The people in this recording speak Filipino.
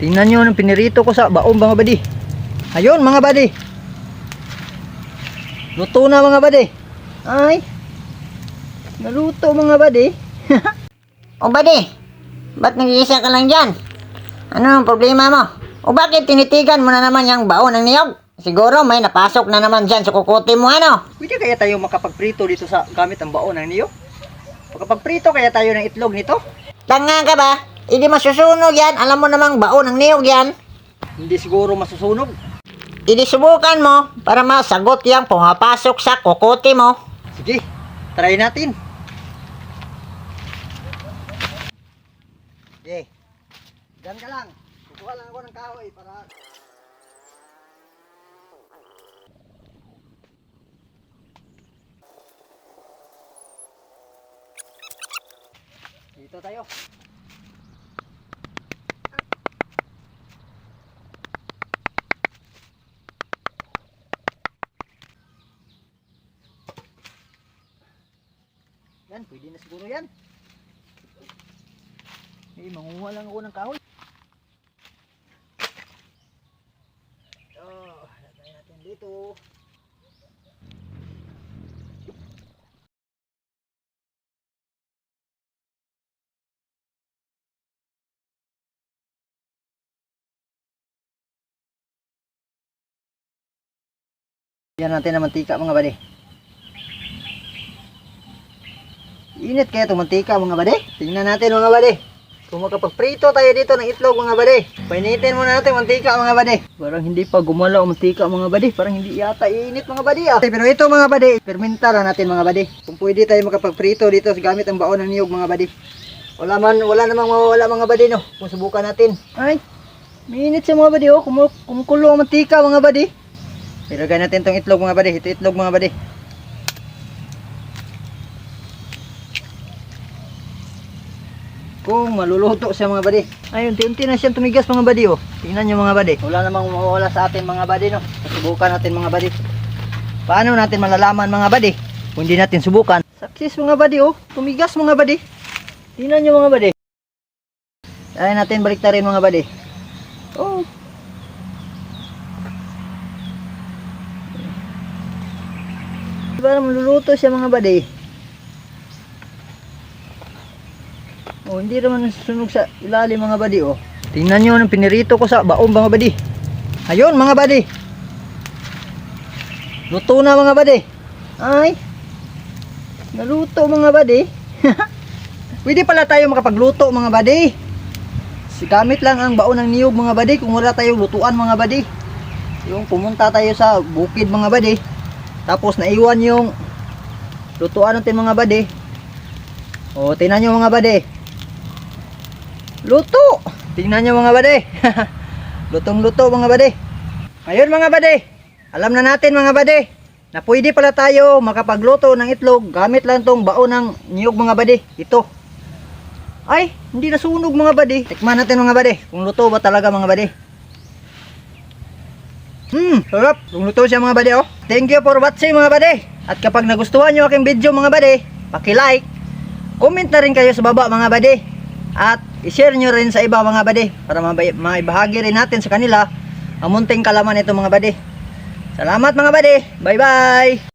Tingnan nyo nung pinirito ko sa baong mga badi. Ayun mga badi. Luto na mga badi. Ay. Naluto mga badi. O badi, ba't nag-iisa ka lang dyan? Ano ang problema mo? O bakit tinitigan mo na naman yung baon ng niyog? Siguro may napasok na naman dyan sa kukuti mo ano? Pwede kaya tayo makapagprito dito sa gamit ang baon ng niyo? Makapagprito kaya tayo ng itlog nito? Tanga ka ba? Hindi masusunog yan. Alam mo namang baon ng niyog yan. Hindi siguro masusunog. Hindi subukan mo para masagot yung pumapasok sa kukuti mo. Sige, try natin. Okay. Diyan ka lang. Kukuha lang ako ng kahoy para... Dito tayo. Yan, pwede na siguro yan. Eh, manguha lang ako ng kahoy. Oh, lagay natin dito. Yan natin ang mantika mga bade. Init kaya itong mantika mga bade. Tingnan natin mga bade. Kung makapagprito tayo dito ng itlog mga bade. Painitin muna natin mantika mga bade. Parang hindi pa gumalaw mantika mga bade. Parang hindi yata iinit mga bade ah. Pero ito mga bade, fermentar na natin mga bade. Kung pwede tayo makapagprito dito gamit ang baon ng niyog mga bade. Wala man, wala namang mawawala mga bade no. Kung subukan natin. Ay, mainit siya mga bade oh. Kumu kumukulo ang mantika mga bade. Ilagay natin tong itlog mga bade. Ito itlog mga bade. Kung maluluto siya mga bade. Ay, unti-unti na siyang tumigas mga bade oh. Tingnan nyo mga bade. Wala namang mawawala sa atin mga bade no. Subukan natin mga bade. Paano natin malalaman mga bade? Kung hindi natin subukan. Success mga bade oh. Tumigas mga bade. Tingnan nyo mga bade. Ay natin baliktarin mga bade. Oh. Diba maluluto siya mga bade? Oh, hindi naman nasusunog sa ilalim mga badi oh. Tingnan nyo nung pinirito ko sa baong mga badi. Ayun mga badi. Luto na mga badi. Ay. Naluto mga badi. Pwede pala tayo makapagluto mga badi. Gamit lang ang baon ng niyog mga badi kung wala tayong lutuan mga badi. Yung pumunta tayo sa bukid mga badi. Tapos naiwan yung lutuan natin mga badi. O, tingnan nyo mga badi. Luto! Tingnan nyo mga bade. Lutong luto mga bade. Ngayon mga bade, alam na natin mga bade, na pwede pala tayo makapagluto ng itlog gamit lang tong baon ng niyog mga bade. Ito. Ay, hindi nasunog mga bade. Tikman natin mga bade, kung luto ba talaga mga bade. Hmm, sarap. Kung luto siya mga bade oh. Thank you for watching mga bade. At kapag nagustuhan nyo aking video mga bade, paki-like, comment na rin kayo sa baba mga bade. At i-share nyo rin sa iba mga bade para maibahagi rin natin sa kanila ang munting kalaman ito mga bade. Salamat mga bade. Bye bye.